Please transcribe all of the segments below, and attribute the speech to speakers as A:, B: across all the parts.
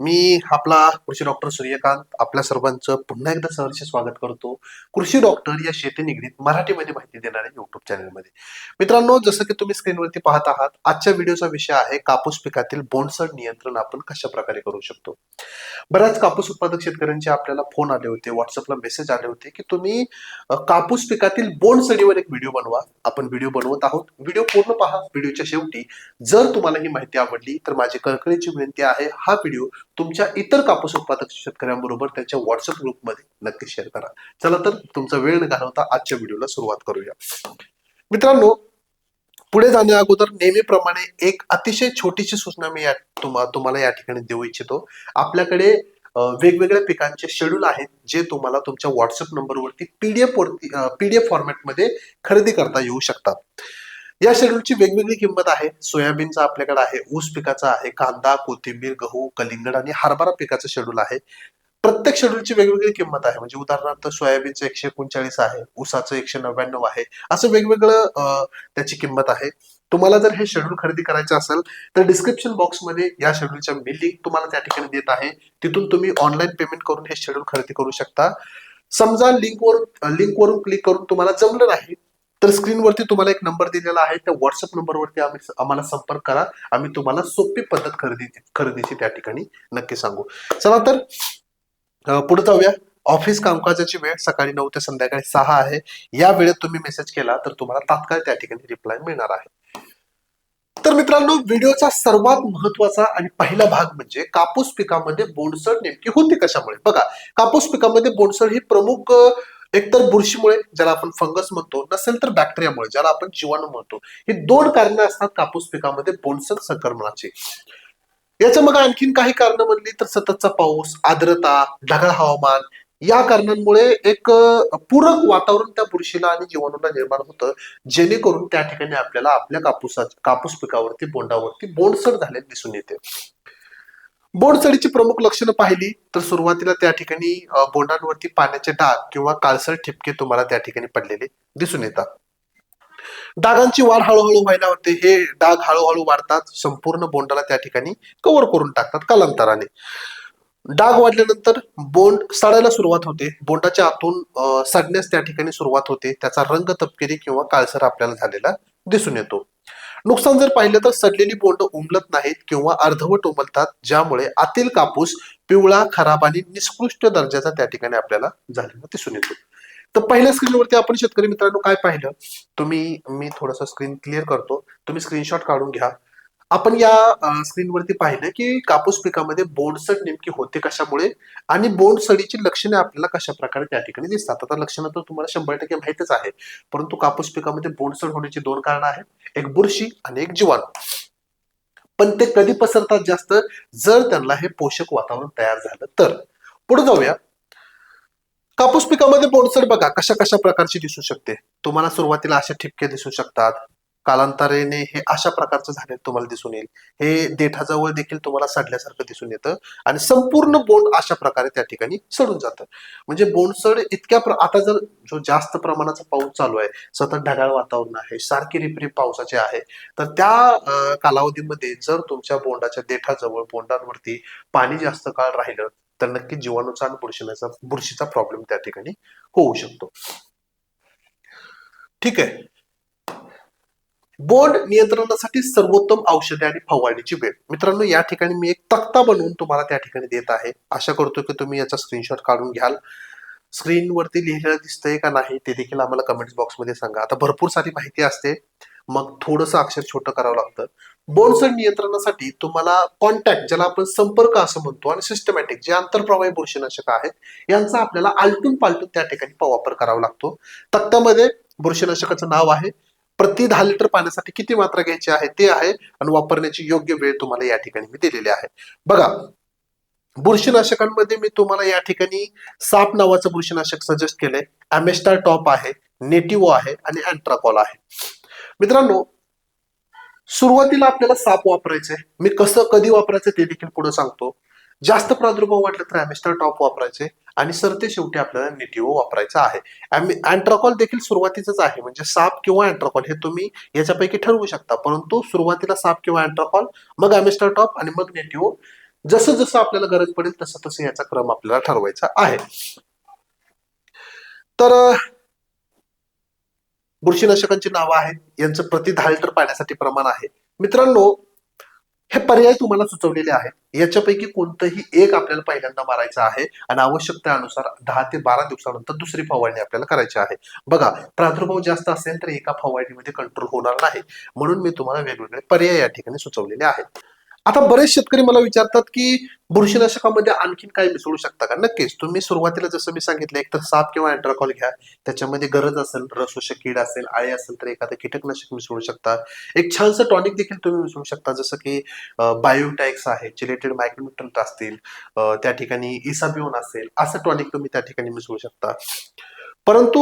A: मी आपला कृषी डॉक्टर सूर्यकांत आपल्या सर्वांचं पुन्हा एकदा सहर्ष स्वागत करतो. कृषी डॉक्टर या शेती निगडीत मराठीमध्ये माहिती देणाऱ्या युट्यूब चॅनलमध्ये मित्रांनो जसं की तुम्ही स्क्रीनवरती पाहत आहात आजच्या व्हिडिओचा विषय आहे कापूस पिकातील बोंडसड नियंत्रण आपण कशा प्रकारे करू शकतो? बऱ्याच कापूस उत्पादक शेतकऱ्यांचे आपल्याला फोन आले होते व्हॉट्सअपला मेसेज आले होते की तुम्ही कापूस पिकातील बोंडसडीवर एक व्हिडिओ बनवा. आपण व्हिडिओ बनवत आहोत. व्हिडिओ पूर्ण पहा. व्हिडिओच्या शेवटी जर तुम्हाला ही माहिती आवडली तर माझी कळकळीची विनंती आहे हा व्हिडिओ तुमच्या इतर कापूस उत्पादक शेतकऱ्यांबरोबर त्यांच्या व्हॉट्सअप ग्रुपमध्ये नक्की शेअर करा. चला तर तुमचा वेळ न घालवता आजच्या व्हिडिओला सुरुवात करूया. मित्रांनो पुढे जाण्या अगोदर नेहमीप्रमाणे एक अतिशय छोटीशी सूचना मी या तुम्हा तुम्हाला या ठिकाणी देऊ इच्छितो. आपल्याकडे वेगवेगळ्या पिकांचे शेड्यूल आहेत जे तुम्हाला तुमच्या व्हॉट्सअप नंबरवरती पीडीएफ वरती पीडीएफ फॉर्मॅटमध्ये खरेदी करता येऊ शकतात. या शेड्यूलची वेगवेगळी किंमत आहे. सोयाबीनचा आपल्याकडे आहे ऊस पिकाचा आहे कांदा कोथिंबीर गहू कलिंगड आणि हरभरा पिकाचं शेड्यूल आहे. प्रत्येक शेड्यूलची वेगवेगळी किंमत आहे. म्हणजे उदाहरणार्थ सोयाबीनचं एकशे एकोणचाळीस आहे ऊसाचं एकशे नव्याण्णव आहे. असं वेगवेगळं त्याची किंमत आहे. तुम्हाला जर हे शेड्यूल खरेदी करायचं असेल तर डिस्क्रिप्शन बॉक्समध्ये या शेड्यूलच्या मी लिंक तुम्हाला त्या ठिकाणी देत आहे. तिथून तुम्ही ऑनलाईन पेमेंट करून हे शेड्यूल खरेदी करू शकता. समजा लिंकवर लिंकवरून क्लिक करून तुम्हाला जमलं नाही तर स्क्रीनवरती तुम्हाला एक नंबर दिलेला आहे. त्या व्हॉट्सअप नंबरवरती आम्ही आम्हाला संपर्क करा. आम्ही तुम्हाला सोपी पद्धत खरेदी खरेदीची त्या ठिकाणी नक्की सांगू. चला तर पुढे जाऊया. ऑफिस कामकाजाची वेळ सकाळी नऊ ते संध्याकाळी सहा आहे. या वेळेत तुम्ही मेसेज केला तर तुम्हाला तात्काळ त्या ठिकाणी रिप्लाय मिळणार आहे. तर मित्रांनो व्हिडिओचा सर्वात महत्त्वाचा आणि पहिला भाग म्हणजे कापूस पिकामध्ये बोंडसड नेमकी होती कशामुळे? बघा कापूस पिकामध्ये बोंडसड ही प्रमुख एकतर बुरशीमुळे ज्याला आपण फंगस म्हणतो नसेल तर बॅक्टेरियामुळे ज्याला आपण जीवाणू म्हणतो. ही दोन कारणं असतात कापूस पिकामध्ये बोंडसड संक्रमणाची. याचं मग आणखीन काही कारण म्हणली तर सततचा पाऊस आर्द्रता ढगाळ हवामान या कारणांमुळे एक पूरक वातावरण त्या बुरशीला आणि जीवाणूला निर्माण होतं जेणेकरून त्या ठिकाणी आपल्याला आपल्या कापूसा कापूस पिकावरती बोंडावरती बोंडसर झालेली दिसून येते. बोंडसळीची प्रमुख लक्षणं पाहिली तर सुरुवातीला त्या ठिकाणी बोंडांवरती पाण्याचे डाग किंवा काळसर ठिपके तुम्हाला त्या ठिकाणी पडलेले दिसून येतात. डागांची वाढ हळूहळू व्हायला होते. हे डाग हळूहळू वाढतात संपूर्ण बोंडाला त्या ठिकाणी कव्हर करून टाकतात कालांतराने. डाग वाढल्यानंतर बोंड सडायला सुरुवात होते. बोंडाच्या आतून सडण्यास त्या ठिकाणी सुरुवात होते. त्याचा रंग तपकिरी किंवा काळसर आपल्याला झालेला दिसून येतो. नुकसान जर पाहिलं तर सडलेली बोंड उमलत नाहीत किंवा अर्धवट उमलतात ज्यामुळे आतील कापूस पिवळा खराब आणि निष्कृष्ट दर्जाचा त्या ठिकाणी आपल्याला झालेला दिसून येतो. तर पहिल्या स्क्रीनवरती आपण शेतकरी मित्रांनो काय पाहिलं? तुम्ही मी थोडंसं स्क्रीन क्लिअर करतो. तुम्ही स्क्रीनशॉट काढून घ्या. आपण या स्क्रीनवरती पाहिलं की कापूस पिकामध्ये बोंडसड नेमकी होते कशामुळे आणि बोंडसडीची लक्षणे आपल्याला कशा प्रकारे त्या ठिकाणी दिसतात. आता लक्षणं तर तुम्हाला शंभर टक्के माहितच आहे परंतु कापूस पिकामध्ये बोंडसड होण्याची दोन कारण आहेत. एक बुरशी आणि एक जीवाणू. पण ते कधी पसरतात जास्त? जर त्यांना हे पोषक वातावरण तयार झालं तर. पुढे जाऊया. कापूस पिकामध्ये बोंडसड बघा कशा कशा प्रकारची दिसू शकते? तुम्हाला सुरुवातीला असे ठिपके दिसू शकतात. कालांतराने हे अशा प्रकारचं झाले तुम्हाला दिसून येईल. हे देठाजवळ देखील तुम्हाला सडल्यासारखं दिसून येतं आणि संपूर्ण बोंड अशा प्रकारे त्या ठिकाणी सडून जातं. म्हणजे बोंडसड इतक्या प्र- आता जर जो जास्त प्रमाणाचा पाऊस चालू आहे सतत ढगाळ वातावरण आहे सारखी रिपरिप पावसाचे आहे तर त्या कालावधीमध्ये जर तुमच्या बोंडाच्या देठाजवळ बोंडांवरती पाणी जास्त काळ राहिलं तर नक्की जीवाणूचा आणि बुरशीचा बुरशीचा प्रॉब्लेम त्या ठिकाणी होऊ शकतो. ठीक आहे. बोंड नियंत्रणासाठी सर्वोत्तम औषधे आणि फवारणीची वेळ. मित्रांनो या ठिकाणी मी एक तक्ता बनवून तुम्हाला त्या ठिकाणी देत आहे. आशा करतो की तुम्ही याचा स्क्रीनशॉट काढून घ्याल. स्क्रीनवरती लिहिलेलं दिसतंय का नाही ते देखील आम्हाला कमेंट बॉक्समध्ये सांगा. आता भरपूर सारी माहिती असते. मग थोडंसं अक्षर छोटं करावं लागतं. बोनसड नियंत्रणासाठी तुम्हाला कॉन्टॅक्ट ज्याला आपण संपर्क असं म्हणतो आणि सिस्टमॅटिक जे आंतरप्रवाही बुरशीनाशक आहेत यांचा आपल्याला आलटून पालटून त्या ठिकाणी वापर करावा लागतो. तक्त्यामध्ये बुरशीनाशकाचं नाव आहे. प्रति दहा लिटर पाण्यासाठी किती मात्रा घ्यायची आहे ते आहे आणि वापरण्याची योग्य वेळ तुम्हाला या ठिकाणी मी दिलेली आहे. बघा बुरशीनाशकांमध्ये मी तुम्हाला या ठिकाणी साप नावाचं बुरशीनाशक सजेस्ट केलंय. अमेस्टार टॉप आहे नेटिव्हो आहे आणि अँट्राकॉल आहे. मित्रांनो सुरुवातीला आपल्याला साप वापरायचे मी कसं कधी वापरायचं ते देखील पुढे सांगतो. जास्त प्रादुर्भाव वाटला तर ॲमेस्टर टॉप वापरायचे आणि सरते शेवटी आपल्याला निटिओ वापरायचा आहे. अँट्राकॉल देखील सुरुवातीचंच आहे. म्हणजे साप किंवा अँट्राकॉल हे तुम्ही याच्यापैकी ठरवू शकता. परंतु सुरुवातीला साप किंवा अँट्राकॉल मग ॲमेस्टर टॉप आणि मग निटिओ. जसं जसं आपल्याला गरज पडेल तसं तसं याचा क्रम आपल्याला ठरवायचा आहे. तर बुरशीनाशकांची नावं आहेत. यांचं प्रति दहा लिटर पाण्यासाठी प्रमाण आहे. मित्रांनो हे पर्याय तुम्हाला सुचवलेले आहेत. याच्यापैकी कोणतंही एक आपल्याला पहिल्यांदा मारायचं आहे आणि आवश्यकतेनुसार दहा ते बारा दिवसानंतर दुसरी फवारणी आपल्याला करायची आहे. बघा प्रादुर्भाव जास्त असेल तर एका फवारणीमध्ये कंट्रोल होणार नाही. म्हणून मी तुम्हाला वेगवेगळे पर्याय या ठिकाणी सुचवलेले आहेत. आता बरेच शेतकरी मला विचारतात की बुरशीनाशकामध्ये आणखीन काय मिसळू शकता का? नक्कीच. तुम्ही सुरुवातीला जसं मी सांगितलं एक तर साप किंवा अँट्राकॉल घ्या. त्याच्यामध्ये गरज असेल रसोषक कीड असेल आळे असेल तर एखादं कीटकनाशक मिसळू शकता. एक छानसं टॉनिक देखील तुम्ही मिसळू शकता जसं की बायोटॅक्स आहे चिलेटेड मायक्रोन्युट्रंट असतील त्या ठिकाणी इसाबिओन असेल असं टॉनिक तुम्ही त्या ठिकाणी मिसळू शकता. परंतु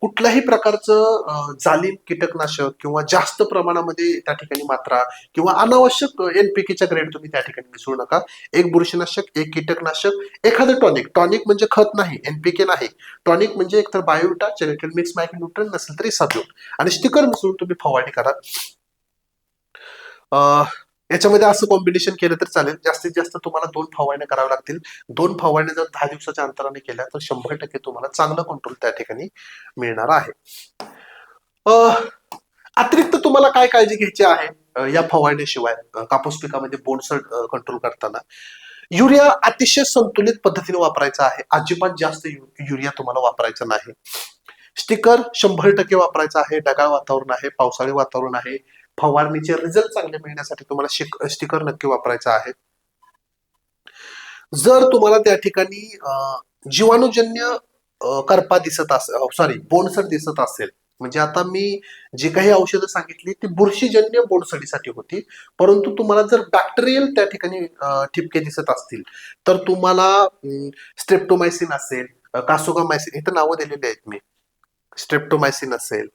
A: कुठल्याही प्रकारचं जालीम कीटकनाशक किंवा जास्त प्रमाणामध्ये त्या ठिकाणी मात्रा किंवा अनावश्यक एनपीकेच्या ग्रेड तुम्ही त्या ठिकाणी मिसळू नका. एक बुरशीनाशक एक कीटकनाशक एखादं टॉनिक टॉनिक म्हणजे खत नाही एनपीके नाही. टॉनिक म्हणजे एकतर बायोटा जेनेटेड मिक्स मायक्रोन्युट्रन नसेल तरी साबिओन आणि स्टिकर मिसळून तुम्ही फवारणी करा. याच्यामध्ये असं कॉम्बिनेशन केलं तर चालेल. जास्तीत जास्त तुम्हाला दोन फवारण्या कराव्या लागतील. दोन फवारण्या जर दहा दिवसाच्या अंतराने केल्या तर शंभर टक्के तुम्हाला चांगलं कंट्रोल त्या ठिकाणी मिळणार आहे. अतिरिक्त तुम्हाला काय काळजी घ्यायची आहे? या फवारण्याशिवाय कापूस पिकामध्ये बोंडसड कंट्रोल करताना. युरिया अतिशय संतुलित पद्धतीने वापरायचा आहे. अजिबात जास्त यु- युरिया तुम्हाला वापरायचा नाही. स्टिकर शंभर टक्के वापरायचा आहे. ढगाळ वातावरण आहे पावसाळी वातावरण आहे. फवारणीचे रिझल्ट चांगले मिळण्यासाठी तुम्हाला स्टिकर नक्की वापरायचा आहे. जर तुम्हाला त्या ठिकाणी जीवाणूजन्य करपा दिसत असेल सॉरी बोंडसड दिसत असेल म्हणजे आता मी जी काही औषधं सांगितली ती बुरशीजन्य बोडसडीसाठी होती. परंतु तुम्हाला जर बॅक्टेरियल त्या ठिकाणी ठिपके दिसत असतील तर तुम्हाला स्ट्रेप्टोमायसिन असेल कासोगामायसिन इथं नावं दिलेली आहेत मी. स्ट्रेप्टोमायसिन असेल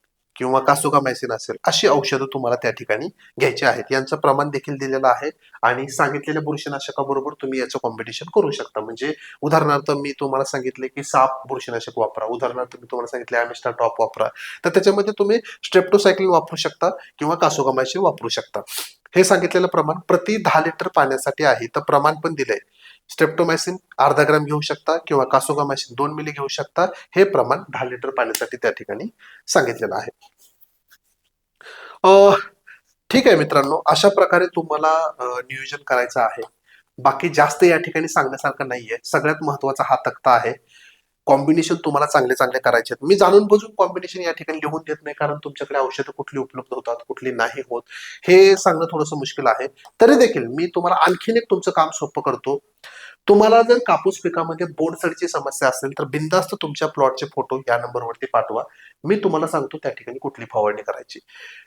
A: किंवा कासोकामायसिन असेल अशी औषधं तुम्हाला त्या ठिकाणी घ्यायची आहेत. यांचं प्रमाण देखील दिलेलं आहे आणि सांगितलेल्या बुरशीनाशकाबरोबर तुम्ही याचं कॉम्पिटिशन करू शकता. म्हणजे उदाहरणार्थ मी तुम्हाला सांगितले की साप बुरशीनाशक वापरा. उदाहरणार्थ मी तुम्हाला सांगितले ॲमिस्टा टॉप वापरा. तर त्याच्यामध्ये तुम्ही स्ट्रेप्टोसायक्लिन वापरू शकता किंवा कासोकामायसिन वापरू शकता. हे सांगितलेलं प्रमाण प्रति दहा लिटर पाण्यासाठी आहे. तर प्रमाण पण दिलंय. स्टेप्टोमायसिन अर्धा ग्राम घेऊ शकता किंवा कासोगामायसिन दोन मिली घेऊ शकता. हे प्रमाण दहा लिटर पाण्यासाठी त्या ठिकाणी सांगितलेलं आहे. ठीक आहे मित्रांनो अशा प्रकारे तुम्हाला नियोजन करायचं आहे. बाकी जास्त या ठिकाणी सांगण्यासारखं नाहीये. सगळ्यात महत्त्वाचा हा तक्ता आहे. कॉम्बिनेशन तुम्हाला चांगले चांगले करायचे आहेत. मी जाणून बुजून कॉम्बिनेशन या ठिकाणी लिहून देत नाही कारण तुमच्याकडे औषधं कुठली उपलब्ध होतात कुठली नाही होत हे सांगणं थोडंसं मुश्किल आहे. तरी देखील मी तुम्हाला आणखीन एक तुमचं काम सोपं करतो. तुम्हाला जर कापूस पिकामध्ये बोंडसडीची समस्या असेल तर बिंदास्त तुमच्या प्लॉटचे फोटो या नंबरवरती पाठवा. मी तुम्हाला सांगतो त्या ठिकाणी कुठली फवारणी करायची.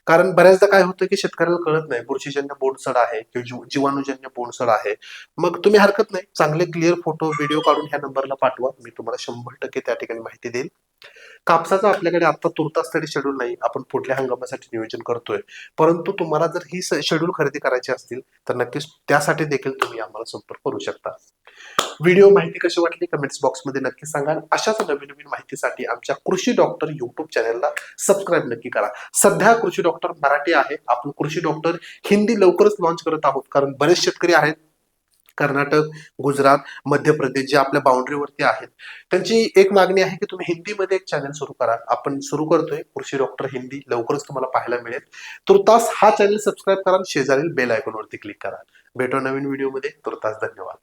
A: कारण बऱ्याचदा काय होतं की शेतकऱ्याला कळत नाही बुरशीजन्य बोंडसड आहे किंवा जीव- जीवाणूजन्य बोंडसड आहे. मग तुम्ही हरकत नाही. चांगले क्लिअर फोटो व्हिडिओ काढून ह्या नंबरला पाठवा. मी तुम्हाला शंभर टक्के त्या ठिकाणी माहिती देईल. कापसाचा आपल्याकडे आता तुर्तास तरी शेड्यूल नाही. आपण पुढल्या हंगामासाठी नियोजन करतोय. परंतु तुम्हाला जर ही शेड्यूल खरेदी करायची असतील तर नक्कीच त्यासाठी देखील तुम्ही आम्हाला संपर्क करू शकता. व्हिडिओ माहिती कशी वाटली कमेंट्स बॉक्समध्ये नक्की सांगा अशाच नवीन नवीन माहितीसाठी आमच्या कृषी डॉक्टर युट्यूब चॅनलला सबस्क्राईब नक्की करा. सध्या कृषी डॉक्टर मराठी आहे. आपण कृषी डॉक्टर हिंदी लवकरच लॉन्च करत आहोत कारण बरेच शेतकरी आहेत कर्नाटक गुजरात मध्य प्रदेश जे आपल्या बाउंड्रीवरती आहेत. त्यांची एक मागणी आहे की तुम्ही हिंदीमध्ये एक चॅनल सुरू करा. आपण सुरू करतोय कृषी डॉक्टर हिंदी लवकरच तुम्हाला पाहायला मिळेल. तुर्तास हा चॅनल सबस्क्राईब करा शेजारील बेल आयकॉनवरती क्लिक करा. भेटो नवीन व्हिडिओमध्ये तुर्तास धन्यवाद.